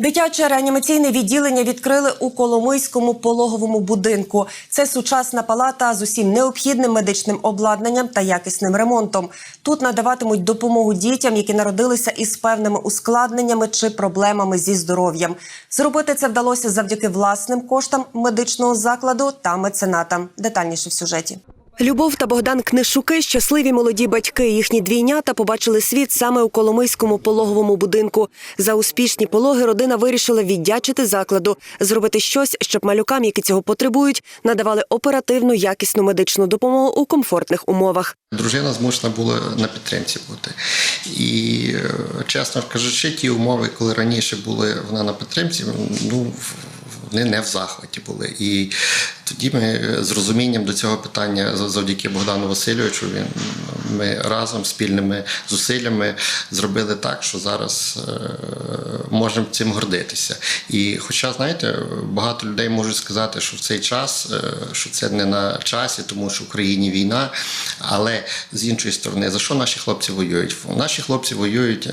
Дитяче реанімаційне відділення відкрили у Коломийському пологовому будинку. Це сучасна палата з усім необхідним медичним обладнанням та якісним ремонтом. Тут надаватимуть допомогу дітям, які народилися із певними ускладненнями чи проблемами зі здоров'ям. Зробити це вдалося завдяки власним коштам медичного закладу та меценатам. Детальніше в сюжеті. Любов та Богдан Книшуки щасливі молоді батьки. Їхні двійнята побачили світ саме у Коломийському пологовому будинку. За успішні пологи родина вирішила віддячити закладу, зробити щось, щоб малюкам, які цього потребують, надавали оперативну якісну медичну допомогу у комфортних умовах. Дружина змушена була на підтримці бути. І, е, чесно кажучи, ті умови, коли раніше були вона на підтримці, ну вони не в захваті були. І тоді ми з розумінням до цього питання завдяки Богдану Васильовичу. Він ми разом спільними зусиллями зробили так, що зараз е, можемо цим гордитися. І, хоча, знаєте, багато людей можуть сказати, що в цей час е, що це не на часі, тому що в Україні війна. Але з іншої сторони, за що наші хлопці воюють? Наші хлопці воюють.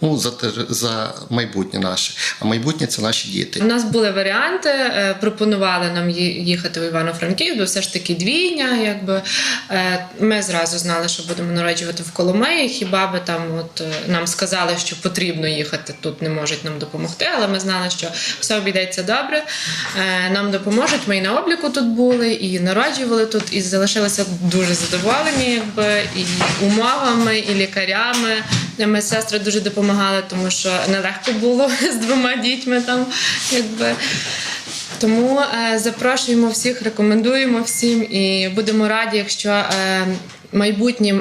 Ну, за, те- за майбутнє наше, а майбутнє це наші діти. У нас були варіанти, е, пропонували нам їхати в Івано-Франківськ, бо все ж таки двійня. Якби Е, ми зразу знали, що будемо народжувати в Коломиї. Хіба би там, от е, нам сказали, що потрібно їхати, тут не можуть нам допомогти, але ми знали, що все обійдеться добре. Нам допоможуть. Ми і на обліку тут були, і народжували тут, і залишилися дуже задоволені, якби і умовами, і лікарями. Медсестри дуже допомагали, тому що нелегко було з двома дітьми там, якби. Тому е, запрошуємо всіх, рекомендуємо всім і будемо раді, якщо е, майбутні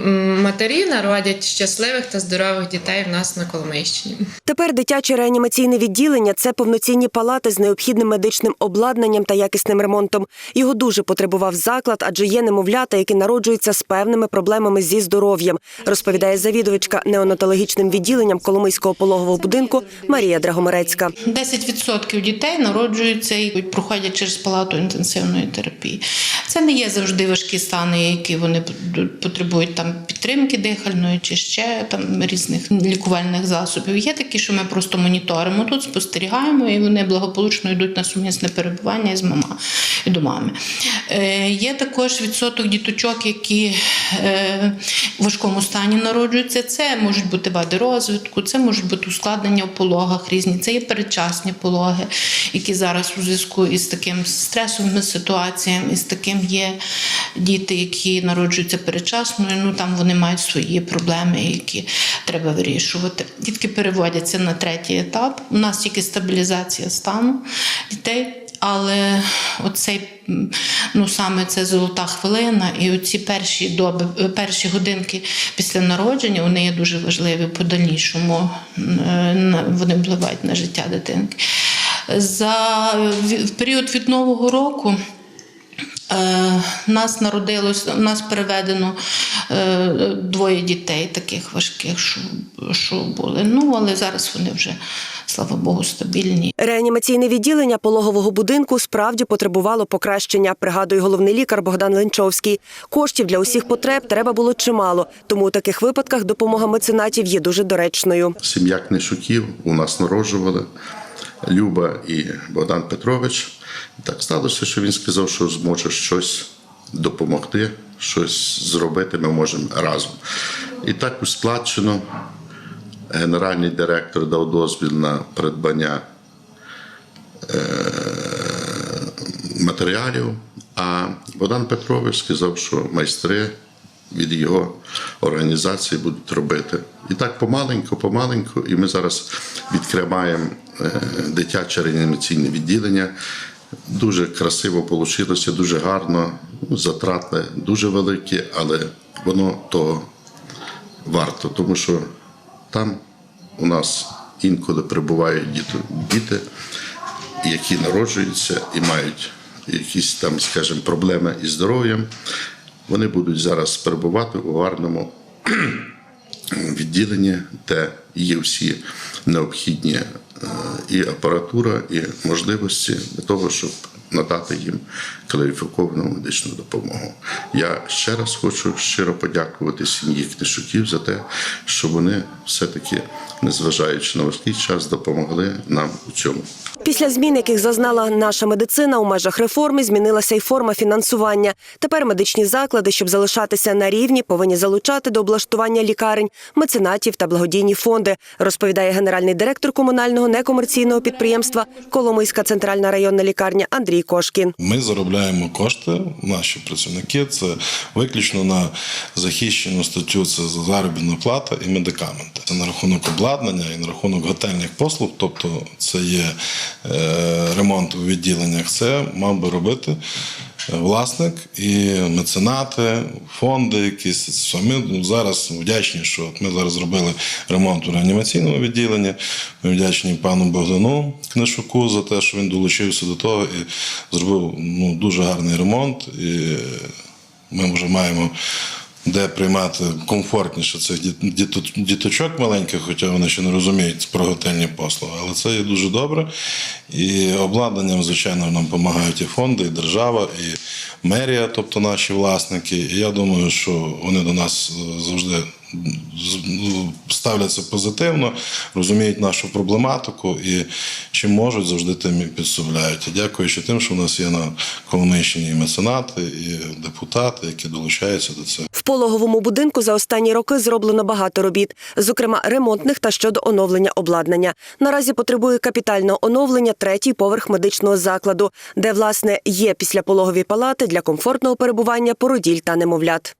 матері народять щасливих та здорових дітей в нас на Коломийщині. Тепер дитяче реанімаційне відділення це повноцінні палати з необхідним медичним обладнанням та якісним ремонтом. Його дуже потребував заклад, адже є немовлята, які народжуються з певними проблемами зі здоров'ям, розповідає завідувачка неонатологічним відділенням Коломийського пологового будинку Марія Драгомерецька. 10% дітей народжуються і проходять через палату інтенсивної терапії. Це не є завжди важкі стани, які вони потребують там підтримки дихальної чи ще там різних лікувальних засобів. Є такі, що ми просто моніторимо тут, спостерігаємо, і вони благополучно йдуть на сумісне перебування із мама і до мами. Е, є також відсоток діточок, які е, в важкому стані народжуються. Це можуть бути вади розвитку, це можуть бути ускладнення в пологах різні. Це є передчасні пологи, які зараз у зв'язку із таким стресовими ситуаціями, із таким є діти, які народжуються передчасно. Ну там вони мають свої проблеми, які треба вирішувати. Дітки переводяться на третій етап. У нас тільки стабілізація стану дітей. Але оцей ну саме це золота хвилина, і оці перші доби, перші годинки після народження вони є дуже важливі в подальшому. е, Вони впливають на життя дитинки. За період від нового року. Е, нас народилось, нас переведено е, двоє дітей, таких важких, що, що були. Ну, але зараз вони вже, слава Богу, стабільні. Реанімаційне відділення пологового будинку справді потребувало покращення, пригадує головний лікар Богдан Ленчовський. Коштів для усіх потреб треба було чимало, тому у таких випадках допомога меценатів є дуже доречною. Сім'я Книшуків у нас народжували Люба і Богдан Петрович. Так сталося, що він сказав, що зможе щось допомогти, щось зробити ми можемо разом. І так усплачено. Генеральний директор дав дозвіл на придбання е, матеріалів, а Богдан Петрович сказав, що майстри від його організації будуть робити. І так помаленьку, помаленьку, і ми зараз відкриваємо е, дитяче реанімаційне відділення. Дуже красиво вийшло, дуже гарно. Ну, Затрати дуже великі, але воно того варто, тому що там у нас інколи прибувають діти, які народжуються і мають якісь там, скажімо, проблеми із здоров'ям. Вони будуть зараз перебувати у гарному відділенні, де є всі необхідні е, і апаратура, і можливості для того, щоб надати їм кваліфіковану медичну допомогу. Я ще раз хочу щиро подякувати сім'ї Книшуків за те, що вони все-таки, незважаючи на важкий час, допомогли нам у цьому. Після змін, яких зазнала наша медицина у межах реформи, змінилася й форма фінансування. Тепер медичні заклади, щоб залишатися на рівні, повинні залучати до облаштування лікарень, меценатів та благодійні фонди, розповідає генеральний директор комунального некомерційного підприємства Коломийська центральна районна лікарня Андрій Кошкін. Ми заробляємо кошти, наші працівники, це виключно на захищену статтю, це заробітна плата і медикаменти. Це на рахунок обладнання і на рахунок готельних послуг, тобто це є е, ремонт у відділеннях. Це мав би робити власник і меценати, фонди якісь. Ми зараз вдячні, що ми зараз зробили ремонт у реанімаційному відділенні. Ми вдячні пану Богдану Книшуку за те, що він долучився до того і зробив ну, дуже гарний ремонт. І ми вже маємо де приймати комфортніше цих діт- діточок маленьких, хоча вони ще не розуміють про готельні послуги. Але це є дуже добре. І обладнанням, звичайно, нам допомагають і фонди, і держава, і мерія, тобто наші власники. І я думаю, що вони до нас завжди ставляться позитивно, розуміють нашу проблематику і чим можуть, завжди тим і. Дякуючи тим, що в нас є на Коломийщині і меценати, і депутати, які долучаються до цього. В пологовому будинку за останні роки зроблено багато робіт, зокрема ремонтних та щодо оновлення обладнання. Наразі потребує капітального оновлення третій поверх медичного закладу, де власне є післяпологові палати для комфортного перебування породіль та немовлят.